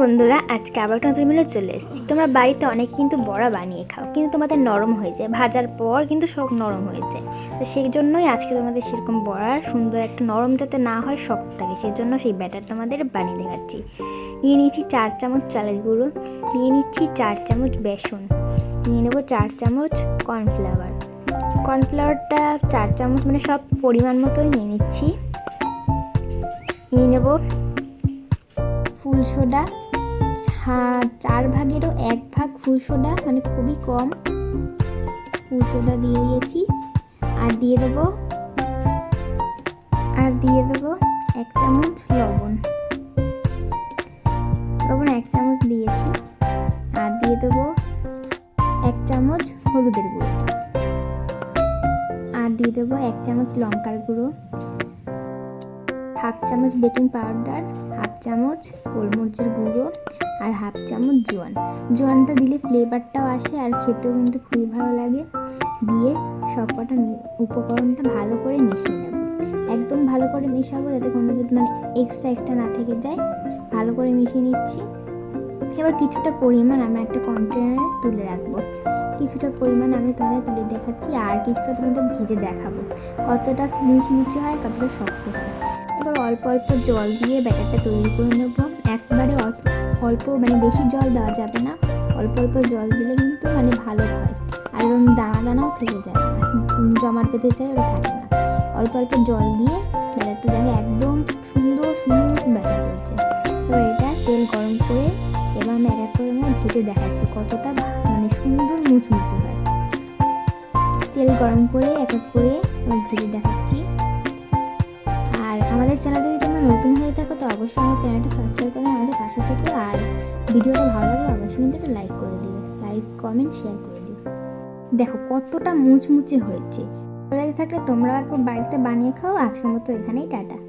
বন্ধুরা, আজকে আবার নতুন মিলে চলে এসেছি। তোমরা বাড়িতে অনেক কিন্তু বড়া বানিয়ে খাও, কিন্তু তোমাদের নরম হয়ে যায়। ভাজার পর কিন্তু সব নরম হয়ে যায়। তো সেই জন্যই আজকে তোমাদের সেরকম বড়া, সুন্দর একটা নরম যাতে না হয়, শক্ত থাকে। সেই জন্য সেই ব্যাটার তোমাদের বানিয়ে দেখাচ্ছি। নিয়ে নিয়েছি চার চামচ চালের গুঁড়ো, নিয়ে নিচ্ছি চার চামচ বেসন, নিয়ে নেব চার চামচ কর্নফ্লাওয়ার। কর্নফ্লাওয়ারটা চার চামচ মানে সব পরিমাণ মতোই নিয়ে নিচ্ছি। নিয়ে নেব ফুল সোডা চার ভাগেরও এক ভাগ ফুল সোডা মানে খুবই কম ফুল সোডা দিয়ে দিয়েছি। আর দিয়ে দেবো, আর দিয়ে দেবো এক চামচ লবণ। লবণ এক চামচ দিয়েছি। আর দিয়ে দেবো এক চামচ হলুদের গুঁড়ো। আর দিয়ে দেবো এক চামচ লঙ্কার গুঁড়ো। হাফ চামচ বেকিং পাউডার, হাফ চামচ গোলমরিচের গুঁড়ো আর হাফ চামচ জোয়ান। জোয়ানটা দিলে ফ্লেভারটাও আসে আর খেতেও কিন্তু খুবই ভালো লাগে। দিয়ে সব কটা উপকরণটা ভালো করে মিশিয়ে নেব। একদম ভালো করে মেশাবো যাতে কোনো কিছু মানে এক্সট্রা এক্সট্রা না থেকে যায়। ভালো করে মিশিয়ে নিচ্ছি। এবার কিছুটা পরিমাণ আমরা একটা কন্টেনারে তুলে রাখব। কিছুটা পরিমাণ আমি তোমাদের তুলে দেখাচ্ছি আর কিছুটা তোমাদের ভেজে দেখাবো। কতটা মুচমুচে হয়, কতটা শক্ত হয়। এবার অল্প অল্প জল দিয়ে ব্যাটারটা তৈরি করে নেব। একবারে অল- অল্প মানে বেশি জল দেওয়া যাবে না। অল্প অল্প জল দিলে কিন্তু মানে ভালো হয়। আর এরকম দানা দানাও থেকে যায়। জমাট পেতে যায় ওটা থাকে না। অল্প অল্প জল দিয়ে ব্যাটারটা দেখে একদম সুন্দর স্মুথ ব্যাটার হয়েছে। এবার এটা তেল গরম করে এবার আমি এক এক করে আমি ভেজে দেখাচ্ছি কতটা মানে সুন্দর মুচমুচে হয়। তেল গরম করে এক এক করে ভেজে দেখাচ্ছি। আমাদের চ্যানেল যদি তোমরা নতুন হয়ে থাকো, তো অবশ্যই আমার চ্যানেলটা সাবস্ক্রাইব করে আমাদের পাশে থেকো। আর ভিডিওটা ভালো লাগলে অবশ্যই কিন্তু একটা লাইক করে দিও। লাইক কমেন্ট শেয়ার করে দিও। দেখো, কতটা মুচমুচে হয়েছে। ভালো লাগে থাকলে তোমরাও একবার বাড়িতে বানিয়ে খাও। আজকের মতো এখানেই টাটা।